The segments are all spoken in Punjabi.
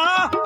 啊！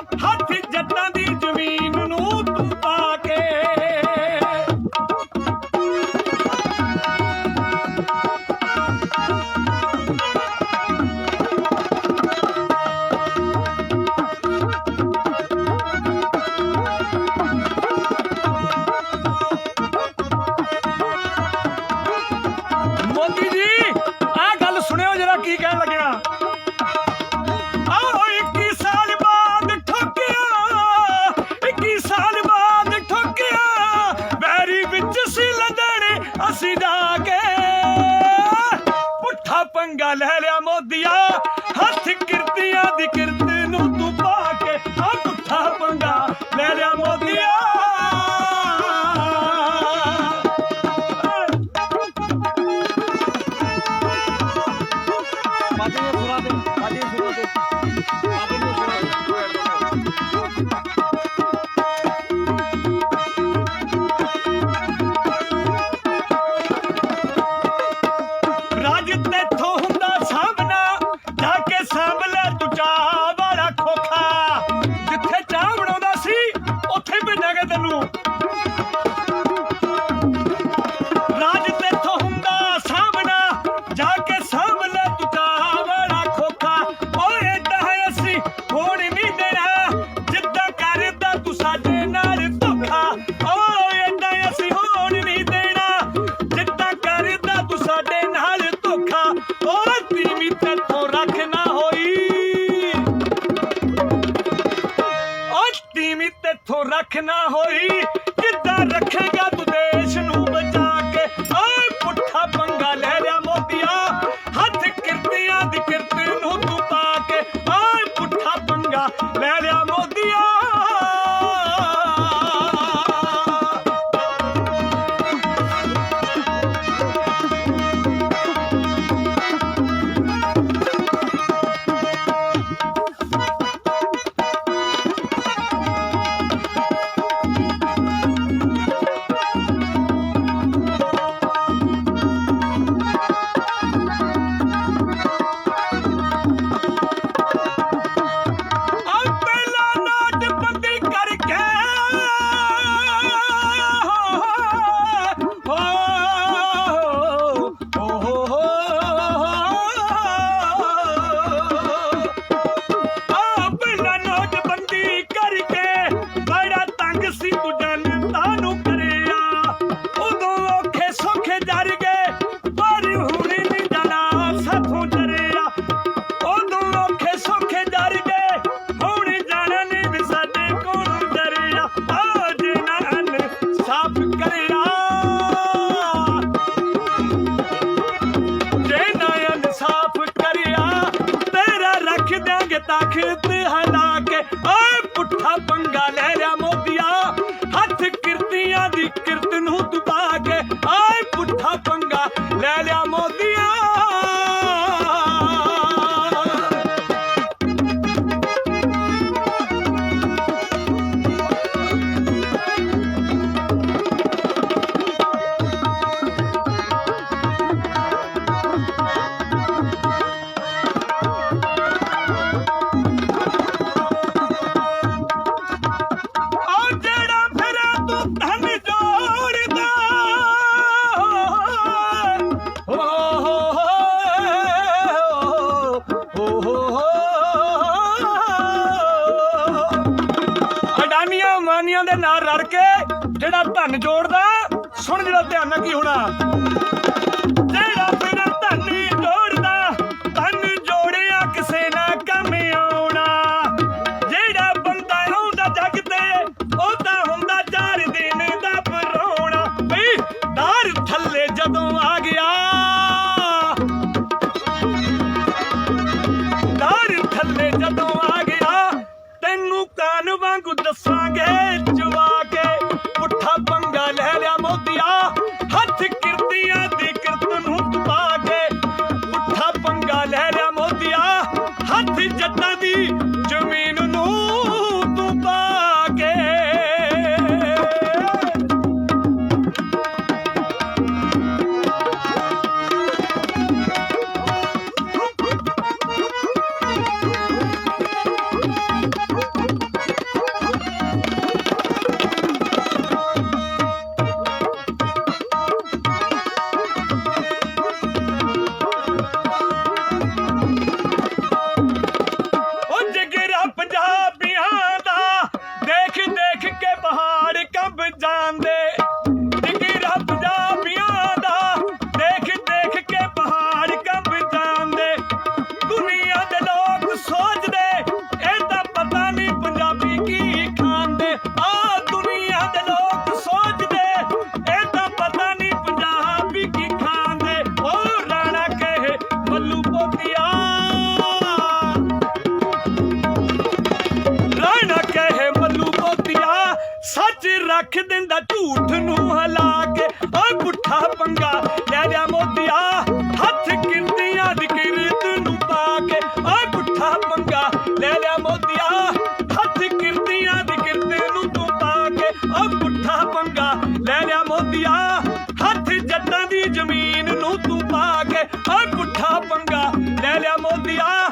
ਅੱਖ ਨਾ ਹੋਈ। के ताखित हला के ओ पुट्ठा पंगा लहरा मो ਨਾਲ ਰੜ ਕੇ ਜਿਹੜਾ ਧੰਨ ਜੋੜਦਾ ਸੁਣ ਜਿਹੜਾ ਧਿਆਨ ਨਾਲ ਕੀ ਹੋਣਾ। ਜਿਹੜਾ ਰੱਖ ਦਿੰਦਾ ਝੂਠ ਨੂੰ ਹਲਾ ਕੇ। ਓਏ ਪੁੱਠਾ ਪੰਗਾ ਲੈ ਲਿਆ ਮੋਦੀਆ ਹੱਥ ਕਿੰਦੀਆਂ ਦੀ ਕਿਰਤ ਨੂੰ ਪਾ ਕੇ। ਓਏ ਪੁੱਠਾ ਪੰਗਾ ਲੈ ਲਿਆ ਮੋਤੀਆ, ਹੱਥ ਕਿੰਦੀਆਂ ਦੀ ਕਿਰਤ ਨੂੰ ਤੂੰ ਪਾ ਕੇ। ਓ ਪੁੱਠਾ ਪੰਗਾ ਲੈ ਲਿਆ ਮੋਦੀਆ ਹੱਥ ਜੱਟਾਂ ਦੀ ਜ਼ਮੀਨ ਨੂੰ ਤੂੰ ਪਾ ਕੇ। ਓਏ ਪੁੱਠਾ ਪੰਗਾ ਲੈ ਲਿਆ ਮੋਦੀਆ